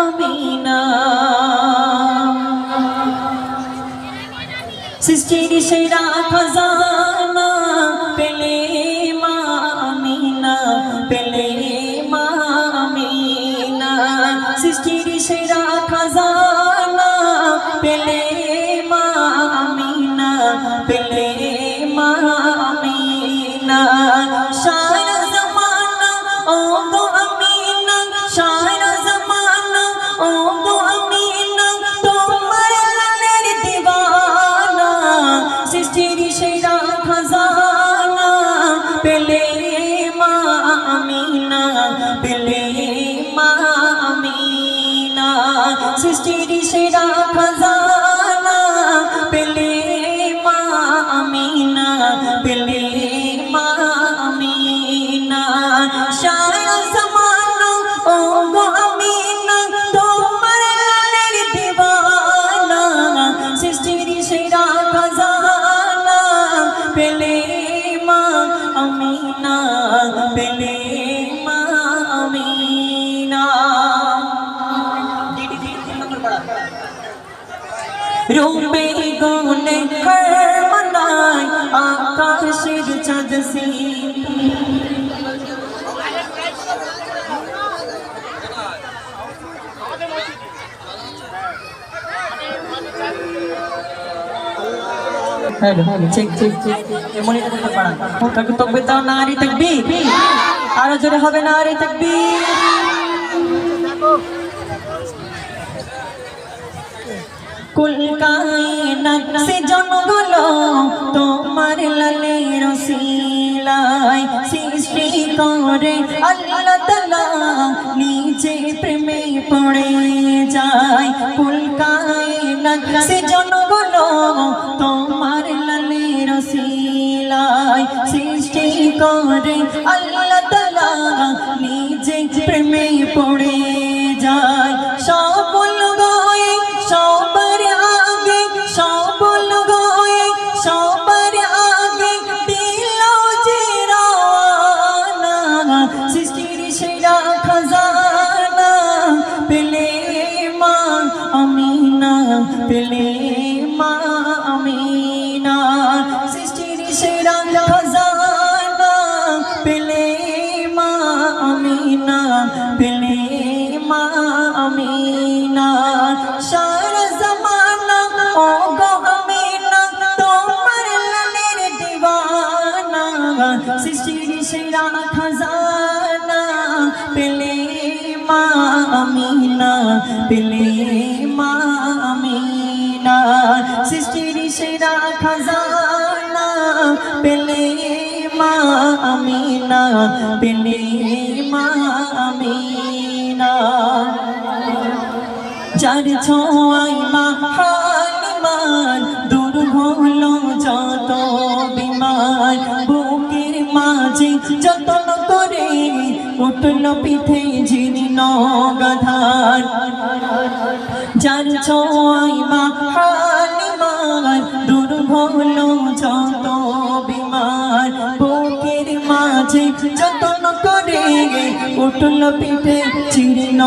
আমিনা। সৃষ্টির সেরা খাজানা পেলে মা আমিনা পেলে মা আমিনা সৃষ্টির সেরা খাজানা পেলে পেলে মা আমিনা পেলে মা আমিনা। সৃষ্টির সেরা খাজানা পেলে মা আমিনা। রূপে গুনে কর মনাই আকাশের চাঁদ সি ঠিক ঠিক ঠিক। এমনই করতে পারা তাকবীর। আরও জোরে হবে নারী তাকবীর। কুল কায়নাত সে জন্মগুলো তোমার লালে রসিলাই সৃষ্টি করে আল্লাহ তালা নিচে প্রেমে পড়ে যায়। কুল কায়নাত সে জন্মগুলো আমিনা, পেলে মা আমিনা। সৃষ্টির সেরা খাজানা, পেলে মা আমিনা, পেলে মা আমিনা। সারা জমানা ও গো আমিনা, তোমার লালের দিওয়ানা সৃষ্টির সেরা খাজানা, পেলে মা আমিনা, পেলে পেলে মা আমিনা পেলে মা আমিনা। যার ছোঁয়াই মা হালিমার দূর হলো যত বিমার বুকের মাঝে করে উঠল পিঠে জীর্ণ গাধার যার ছোঁয়াই মা যতন করে, উঠল পিঠে চিহ্ন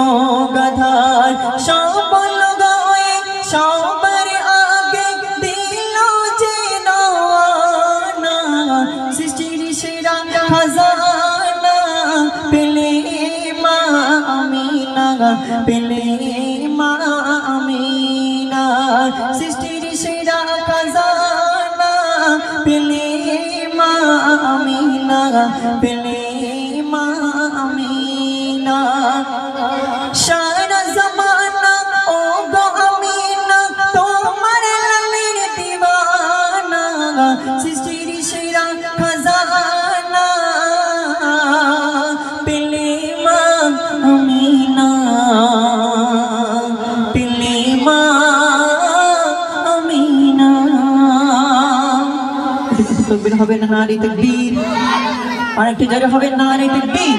গাধার। সবল গায়ে সবার আগে দিল যে সৃষ্টির সেরা খাজানা, পেলে মা আমিনা, পেলে মা আমিনা। সৃষ্টির সেরা খাজানা, পেলে মা আমিনা। পেলে মা সারা তকবীর হবে না নারী তকবীর? আরেকটি একটু হবে নারী তকবীর।